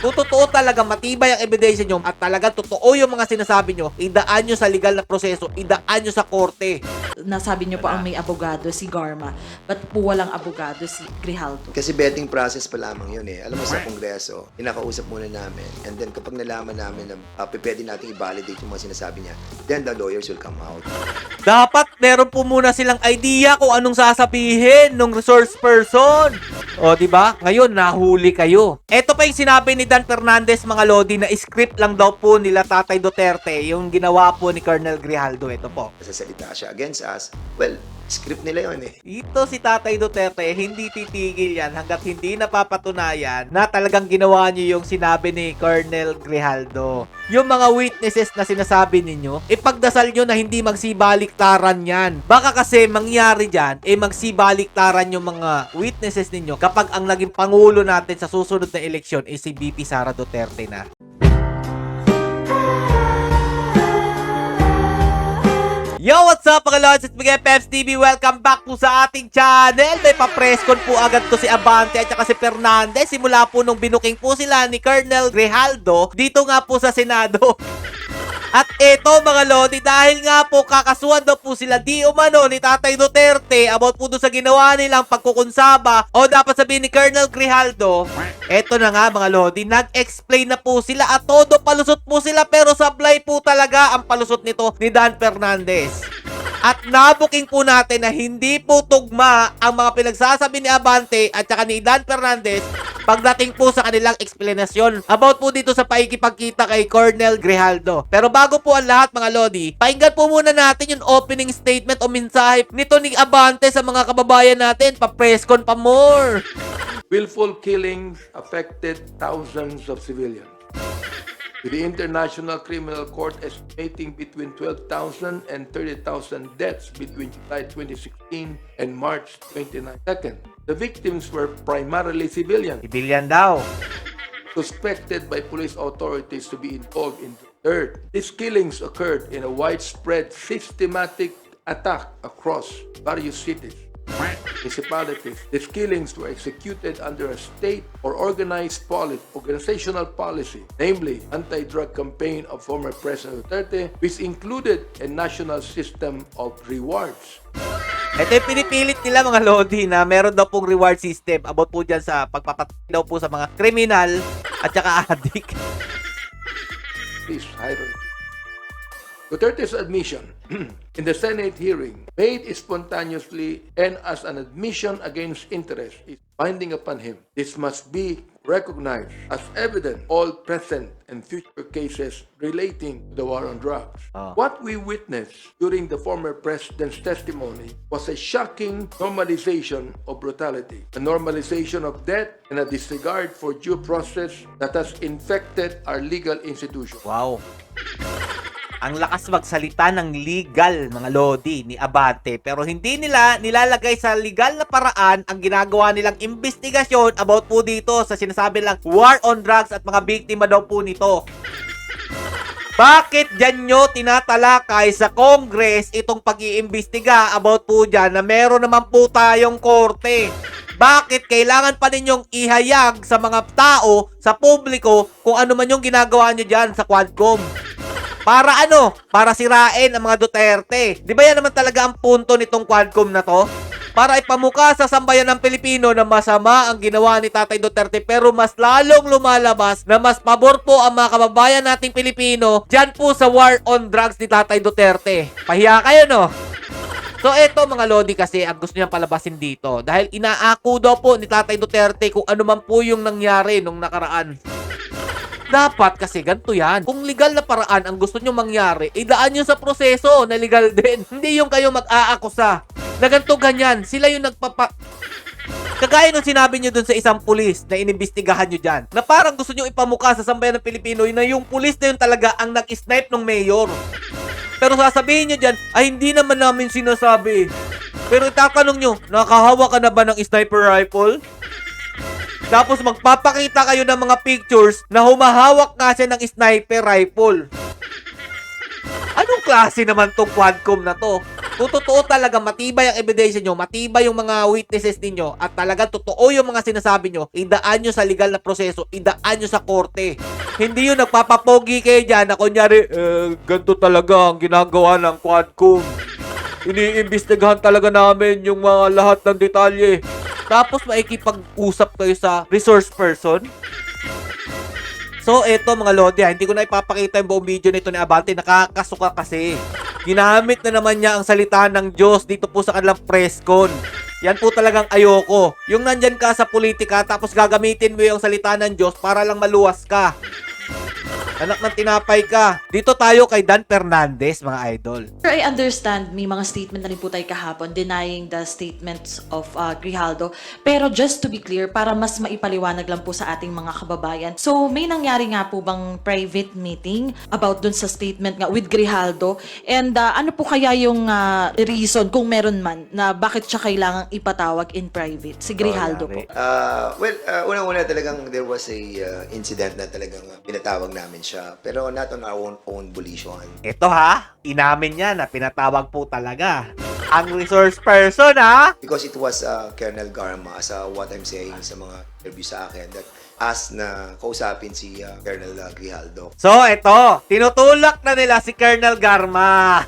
Kung totoo talaga matibay ang ebidensya nyo at talaga totoo yung mga sinasabi nyo, idaan nyo sa legal na proseso, idaan nyo sa korte. Nasabi niyo po ang may abogado si Garma. Ba't po walang abogado si Grijaldo? Kasi betting process pa lamang yun eh. Alam mo sa Kongreso, pinakausap muna namin. And then kapag nalaman namin na uh, pwede natin i-validate yung mga sinasabi niya, then the lawyers will come out. Dapat meron po muna silang idea kung anong sasabihin ng resource person. O, di ba? Ngayon, nahuli kayo. Ito pa yung sinabi ni Dan Fernandez, mga Lodi, na script lang daw po nila Tatay Duterte, yung ginawa po ni Colonel Grijaldo. Ito po. Sasalita siya against us, well, script nila yun eh. Ito si Tatay Duterte, hindi titigil yan hanggat hindi napapatunayan na talagang ginawa niyo yung sinabi ni Colonel Grijaldo. Yung mga witnesses na sinasabi ninyo, ipagdasal nyo na hindi magsibaliktaran yan. Baka kasi mangyari dyan, eh magsibaliktaran yung mga witnesses ninyo kapag ang naging pangulo natin sa susunod na eleksyon ay si BP Sara Duterte na. Yo, what's up mga lods? It's Miguel Peps TV. Welcome back po sa ating channel. May pa-presscon po agad to si Abante at saka si Fernandez. Simula po nung binuking po sila ni Colonel Grijaldo dito nga po sa Senado. At eto mga lodi, dahil nga po kakasuhan daw po sila di umano ni Tatay Duterte about po sa ginawa nilang pagkukunsaba o dapat sabihin ni Colonel Grijaldo, eto na nga mga lodi, nag-explain na po sila at todo palusot po sila pero sablay po talaga ang palusot nito ni Dan Fernandez. At nabuking po natin na hindi po tugma ang mga pinagsasabi ni Abante at saka ni Dan Fernandez pagdating po sa kanilang eksplanasyon about po dito sa paikipagkita kay Colonel Grijaldo. Pero bago po ang lahat mga Lodi, pakinggan po muna natin yung opening statement o mensahe nito ni Abante sa mga kababayan natin. Pa-presscon pa more. Willful killings affected thousands of civilians. With the International Criminal Court estimating between 12,000 and 30,000 deaths between July 2016 and March 2019. The victims were primarily civilians, Sibilyan daw. suspected by police authorities to be involved in the third. These killings occurred in a widespread systematic attack across various cities. Municipalities. These killings were executed under a state or organized policy, organizational policy, namely anti-drug campaign of former President Duterte, which included a national system of rewards. Ito yung pinipilit nila mga Lodi na meron daw pong reward system about po dyan sa pagpapatay daw po sa mga kriminal at saka addict. Please, hierarchy. Duterte's admission in the Senate hearing, made spontaneously and as an admission against interest, is binding upon him. This must be recognized as evident all present and future cases relating to the war on drugs. Ah. What we witnessed during the former president's testimony was a shocking normalization of brutality, a normalization of death, and a disregard for due process that has infected our legal institutions. Wow. Ang lakas magsalita ng legal, mga Lodi, ni Abante. Pero hindi nila nilalagay sa legal na paraan ang ginagawa nilang investigasyon about po dito sa sinasabi lang war on drugs at mga biktima daw po nito. Bakit dyan nyo tinatalakay sa Congress itong pag-iimbestiga about po dyan na meron naman po tayong korte? Bakit kailangan pa ninyong ihayag sa mga tao, sa publiko, kung ano man yung ginagawa nyo dyan sa Quadcom? Para ano? Para sirain ang mga Duterte. Di ba yan naman talaga ang punto nitong Quadcom na to? Para ipamuka sa sambayan ng Pilipino na masama ang ginawa ni Tatay Duterte pero mas lalong lumalabas na mas pabor po ang mga kababayan nating Pilipino dyan po sa war on drugs ni Tatay Duterte. Pahiya kayo no? So eto mga Lodi kasi ang gusto niyang palabasin dito dahil inaako daw po ni Tatay Duterte kung ano man po yung nangyari nung nakaraan. Dapat kasi ganito yan. Kung legal na paraan ang gusto nyo mangyari, idaan nyo sa proseso na legal din. Hindi yung kayo mag-aakusa. Na ganito ganyan. Sila yung nagpapa... Kagaya nung sinabi nyo dun sa isang pulis na inimbestigahan nyo dyan, na parang gusto nyo ipamuka sa sambayan ng Pilipino na yung pulis na yun talaga ang nag-snipe ng mayor. Pero sasabihin nyo dyan, ay hindi naman namin sinasabi. Pero itatanong nyo, nakahawa ka na ba ng sniper rifle? Tapos magpapakita kayo ng mga pictures na humahawak nga siya ng sniper rifle. Anong klase naman tong quadcom na to? Kung totoo talaga, matibay ang ebidensya nyo, matibay yung mga witnesses ninyo, at talaga totoo yung mga sinasabi nyo, idaan nyo sa legal na proseso, idaan nyo sa korte. Hindi yung nagpapapogi kayo dyan na kunyari, eh, ganito talaga ang ginagawa ng Quadcom. Iniimbestigahan talaga namin yung mga lahat ng detalye. Tapos maikipag-usap kayo sa resource person. So, eto mga Lodi, hindi ko na ipapakita yung buong video nito ni Abante. Nakakasuka kasi. Ginamit na naman niya ang salita ng Diyos dito po sa kanilang press con. Yan po talagang ayoko. Yung nandyan ka sa politika tapos gagamitin mo yung salita ng Diyos para lang maluwas ka. Anak ng tinapay ka. Dito tayo kay Dan Fernandez, mga idol. Sir, I understand may mga statement na rin po tayo kahapon denying the statements of uh, Grijaldo. Pero just to be clear, para mas maipaliwanag lang po sa ating mga kababayan. So, may nangyari nga po bang private meeting about dun sa statement nga with Grijaldo? And uh, ano po kaya yung uh, reason, kung meron man, na bakit siya kailangang ipatawag in private? Si Grijaldo po. Uh, well, uh, unang-una talagang there was a uh, incident na talagang uh, pinatawag namin siya. Pero not on our own, own volition. Ito ha, inamin niya na pinatawag po talaga. Ang resource person ha. Because it was uh, Colonel Garma, as uh, what I'm saying sa mga interview sa akin, that asked na kausapin si uh, Colonel uh, Grijaldo. So, ito, tinutulak na nila si Colonel Garma.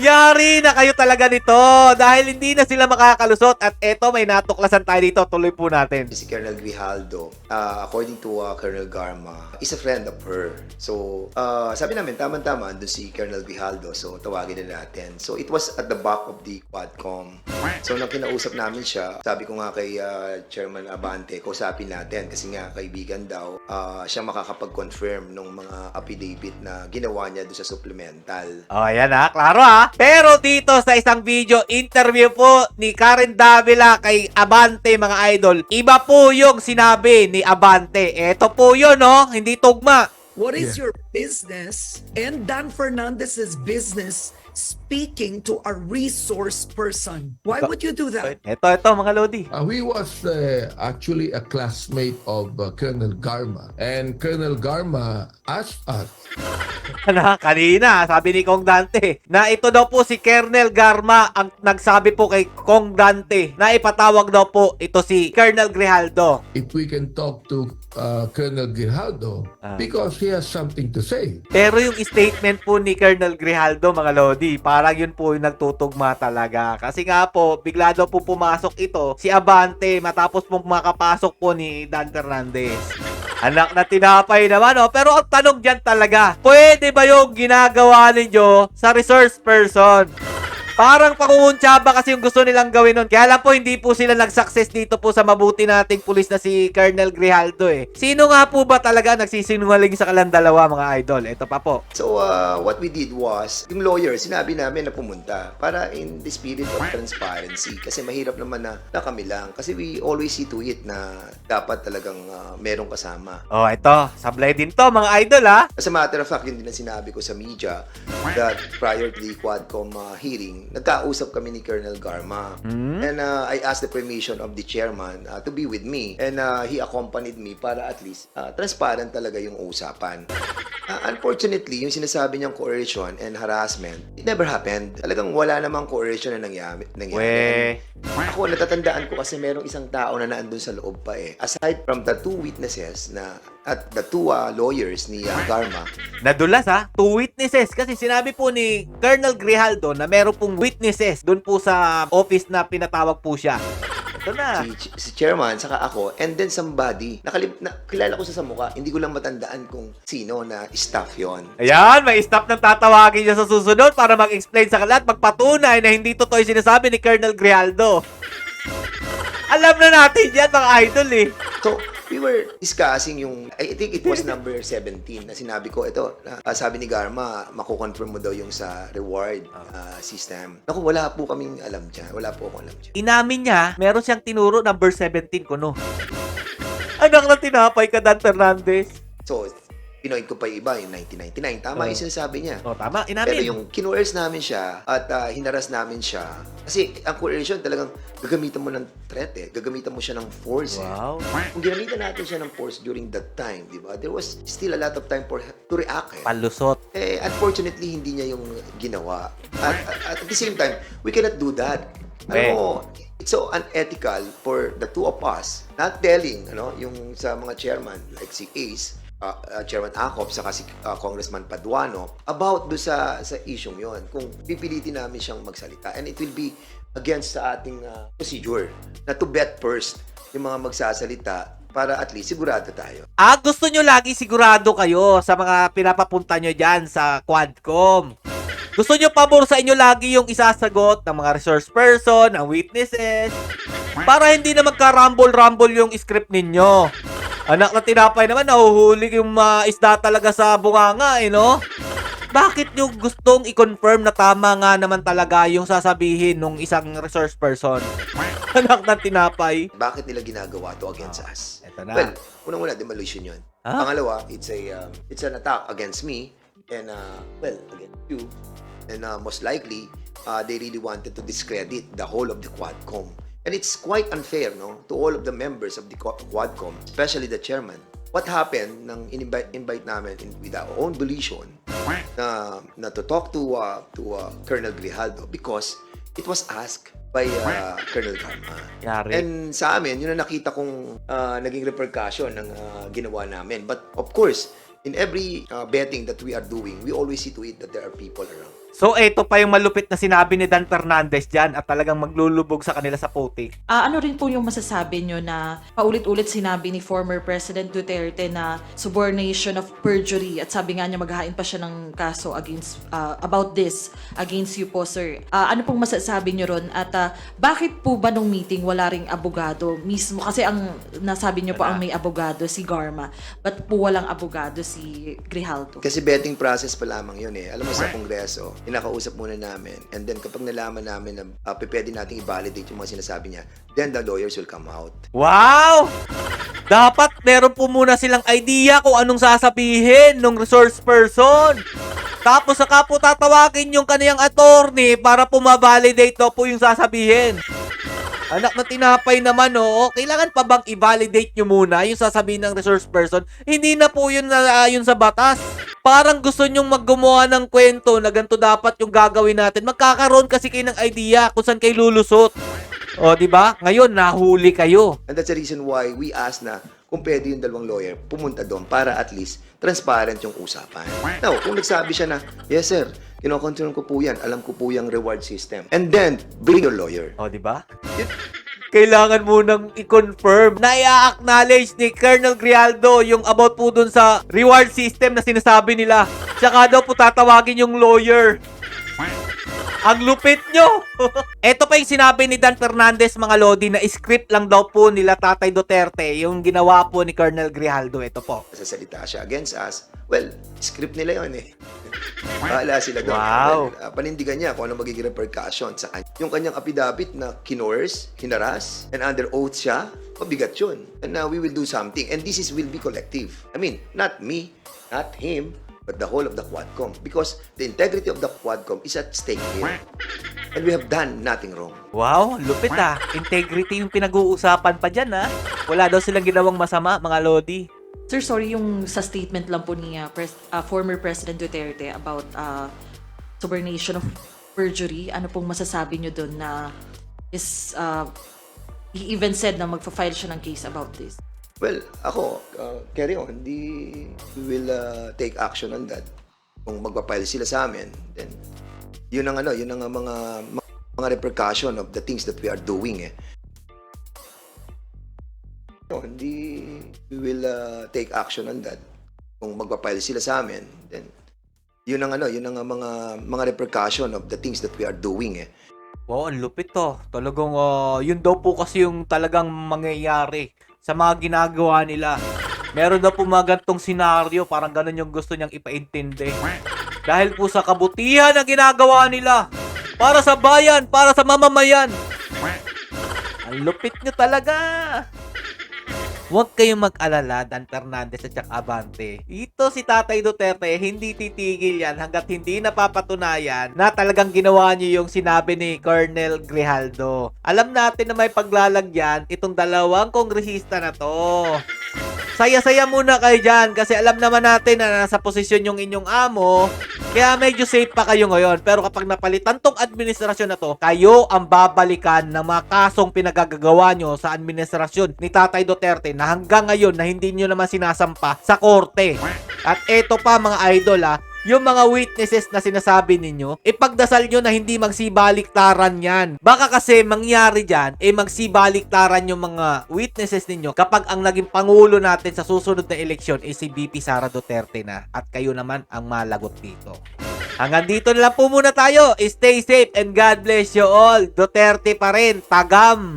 Yari na kayo talaga nito dahil hindi na sila makakalusot at eto may natuklasan tayo dito. Tuloy po natin. Si Colonel Grijaldo, uh, according to uh, Colonel Garma, is a friend of her. So, uh, sabi namin, tama-tama, andun si Colonel Grijaldo. So, tawagin na natin. So, it was at the back of the Quadcom. So, nung kinausap namin siya, sabi ko nga kay uh, Chairman Abante, kausapin natin kasi nga kaibigan daw, uh, siya makakapag-confirm ng mga affidavit na ginawa niya doon sa supplemental. Oh, ayan ha. Klaro ha. Pero dito sa isang video, interview po ni Karen Davila kay Abante, mga idol. Iba po yung sinabi ni Abante. Eto po yun, no? Hindi tugma. What is your business and Dan Fernandez's business speaking to a resource person? Why would you do that? Eto, eto, mga Lodi. Uh, he was uh, actually a classmate of uh, Colonel Garma. And Colonel Garma asked us na kanina, sabi ni Kong Dante, na ito daw po si Colonel Garma ang nagsabi po kay Kong Dante na ipatawag daw po ito si Colonel Grijaldo. if we can talk to uh, Colonel Grijaldo Ah. because he has something to say. Pero yung statement po ni Colonel Grijaldo, mga Lodi, parang yun po yung nagtutugma talaga. Kasi nga po, bigla daw po pumasok ito, si Abante, matapos po makapasok po ni Dan Fernandez. Anak na tinapay naman, oh. Pero ang tanong dyan talaga, pwede ba yung ginagawa ninyo sa resource person? Parang pangunguntsaba kasi yung gusto nilang gawin nun. Kaya lang po, hindi po sila nag-success dito po sa mabuti nating pulis na si Colonel Grijaldo eh. Sino nga po ba talaga nagsisinungaling sa kalang dalawa mga idol? Ito pa po. So, uh, what we did was, yung lawyer, sinabi namin na pumunta para in the spirit of transparency. Kasi mahirap naman na, na kami lang. Kasi we always see to it na dapat talagang uh, merong kasama. Oh, ito. Sablay din to mga idol ha. As a matter of fact, yun din ang sinabi ko sa media that prior to the Quadcom uh, hearing, nagkausap kami ni Colonel Garma. And uh, I asked the permission of the chairman uh, to be with me. And uh, he accompanied me para at least uh, transparent talaga yung usapan. Uh, unfortunately, yung sinasabi niyang coercion and harassment, it never happened. Talagang wala namang coercion na nangyari. nangyari. We. Ako, natatandaan ko kasi merong isang tao na naandun sa loob pa eh. Aside from the two witnesses na at the two uh, lawyers ni uh, Garma, Nadulas ha. Two witnesses. Kasi sinabi po ni Colonel Grijaldo na meron pong witnesses doon po sa office na pinatawag po siya. Ito na. si, si chairman, saka ako, and then somebody, nakalib, na, kilala ko siya sa mukha, hindi ko lang matandaan kung sino na staff yon. Ayan, may stop ng tatawagin niya sa susunod para mag-explain sa kalat, magpatunay na hindi totoo yung sinasabi ni Colonel Grijaldo. Alam na natin yan, mga idol eh. So, we were discussing yung, I think it was number 17 na sinabi ko, ito, na, ah, sabi ni Garma, makukonfirm mo daw yung sa reward ah, system. Naku, wala po kaming alam dyan. Wala po akong alam dyan. Inamin niya, meron siyang tinuro number 17 ko no. Anak na tinapay ka, Dan Fernandez. So, pinoint ko pa yung iba, yung 1999. Tama Oh. yung sinasabi niya. O, tama, Pero inamin. yung kinuers namin siya at ah, hinaras namin siya. Kasi ang coercion talagang gagamitan mo ng threat eh. Gagamitan mo siya ng force eh. Wow. Kung ginamitan natin siya ng force during that time, di ba? There was still a lot of time for to react eh. Palusot. Eh, unfortunately, hindi niya yung ginawa. At, at, at the same time, we cannot do that. Eh. Alam mo, it's so unethical for the two of us not telling, ano, yung sa mga chairman, like si Ace, uh, uh, Chairman Acop, saka si uh, Congressman Paduano, about do sa, sa isyong yon Kung pipilitin namin siyang magsalita. And it will be against sa ating uh, procedure na to bet first yung mga magsasalita para at least sigurado tayo. Ah, gusto nyo lagi sigurado kayo sa mga pinapapunta nyo dyan sa Quadcom. Gusto nyo pabor sa inyo lagi yung isasagot ng mga resource person, ng witnesses, para hindi na magka-rumble-rumble yung script ninyo. Anak na tinapay naman, nahuhuli yung mga isda talaga sa bunganga, eh, no? Bakit nyo gustong i-confirm na tama nga naman talaga yung sasabihin ng isang resource person? Anak na tinapay. Bakit nila ginagawa to against us? Eto na. Well, unang-una, demolition yun. Ah? Pangalawa, it's a um, it's an attack against me and uh, well, against you. And uh, most likely, uh, they really wanted to discredit the whole of the Quadcom. And it's quite unfair, no, to all of the members of the Qu- Quadcom, especially the chairman. What happened nang in-invite invite namin in, with our own volition na, na to talk to uh, to uh, Colonel Grijaldo because it was asked by uh, Colonel Garma. Yari. And sa amin, yun ang nakita kong ah, naging repercussion ng ah, ginawa namin. But of course, in every ah, betting that we are doing, we always see to it that there are people around. So, eto pa yung malupit na sinabi ni Dan Fernandez dyan at talagang maglulubog sa kanila sa putik. Ah, ano rin po yung masasabi nyo na paulit-ulit sinabi ni former President Duterte na subornation of perjury at sabi nga niya maghahain pa siya ng kaso against ah, about this against you po sir. Ah, ano pong masasabi nyo ron at ah, bakit po ba nung meeting wala ring abogado mismo kasi ang nasabi nyo po ang may abogado si Garma but po walang abogado si Grijaldo. Kasi betting process pa lamang yun eh. Alam mo sa Kongreso, pinakausap muna namin. And then kapag nalaman namin na uh, pwede nating i-validate yung mga sinasabi niya, then the lawyers will come out. Wow! Dapat meron po muna silang idea kung anong sasabihin ng resource person. Tapos saka po tatawagin yung kaniyang attorney para po ma-validate daw po yung sasabihin. Anak na tinapay naman, oo. Kailangan pa bang i-validate nyo muna yung sasabihin ng resource person? Hindi na po yun na ayon sa batas. Parang gusto nyong maggumawa ng kwento na ganito dapat yung gagawin natin. Magkakaroon kasi kayo ng idea kung saan kayo lulusot. O, di ba? Ngayon, nahuli kayo. And that's the reason why we ask na kung pwede yung dalawang lawyer pumunta doon para at least transparent yung usapan. Now, kung nagsabi siya na, yes sir, kinocontrol ko po yan, alam ko po yung reward system. And then, bring your lawyer. O, di ba? Kailangan mo nang i-confirm na i-acknowledge ni Colonel Grialdo yung about po dun sa reward system na sinasabi nila. Tsaka daw po tatawagin yung lawyer. Ang lupit nyo! Ito pa yung sinabi ni Dan Fernandez mga Lodi na script lang daw po nila Tatay Duterte yung ginawa po ni Colonel Grijaldo. Ito po. Sasalita siya against us. Well, script nila yon eh. Bahala sila doon. Wow. Ah, panindigan niya kung ano magiging repercussion sa kanya. Yung kanyang affidavit na kinores, hinaras, and under oath siya, mabigat yun. And now we will do something. And this is will be collective. I mean, not me, not him, but the whole of the Quadcom. Because the integrity of the Quadcom is at stake here. And we have done nothing wrong. Wow, lupit ah. Integrity yung pinag-uusapan pa dyan ah. Wala daw silang ginawang masama mga Lodi. Sir, sorry yung sa statement lang po ni ah, pres- ah, former President Duterte about uh, subornation of perjury. Ano pong masasabi nyo doon na is uh, he even said na magfa-file siya ng case about this. Well, ako, uh, carry on. Di, we will uh, take action on that. Kung magpapile sila sa amin, then yun ang ano, yun ang mga mga repercussion of the things that we are doing eh. No, hindi we will uh, take action on that. Kung magpapile sila sa amin, then yun ang ano, yun ang mga mga repercussion of the things that we are doing eh. Wow, ang lupit to. Talagang, ah, yun daw po kasi yung talagang mangyayari sa mga ginagawa nila. Meron daw po mga gantong senaryo, parang ganun yung gusto niyang ipaintindi. Dahil po sa kabutihan na ginagawa nila. Para sa bayan, para sa mamamayan. Ang lupit nyo talaga. Huwag kayong mag-alala, Dan Fernandez at saka Abante. Ito si Tatay Duterte, hindi titigil yan hanggat hindi napapatunayan na talagang ginawa niyo yung sinabi ni Colonel Grijaldo. Alam natin na may paglalagyan itong dalawang kongresista na to. Saya-saya muna kayo dyan kasi alam naman natin na nasa posisyon yung inyong amo. Kaya medyo safe pa kayo ngayon. Pero kapag napalitan tong administrasyon na to, kayo ang babalikan ng mga kasong pinagagagawa nyo sa administrasyon ni Tatay Duterte na hanggang ngayon na hindi nyo naman sinasampa sa korte. At eto pa mga idol ah, yung mga witnesses na sinasabi ninyo, ipagdasal nyo na hindi magsibaliktaran yan. Baka kasi mangyari dyan, eh magsibaliktaran yung mga witnesses ninyo kapag ang naging pangulo natin sa susunod na eleksyon ay si BP Sara Duterte na at kayo naman ang malagot dito. Hanggang dito na lang po muna tayo. Stay safe and God bless you all. Duterte pa rin. Tagam!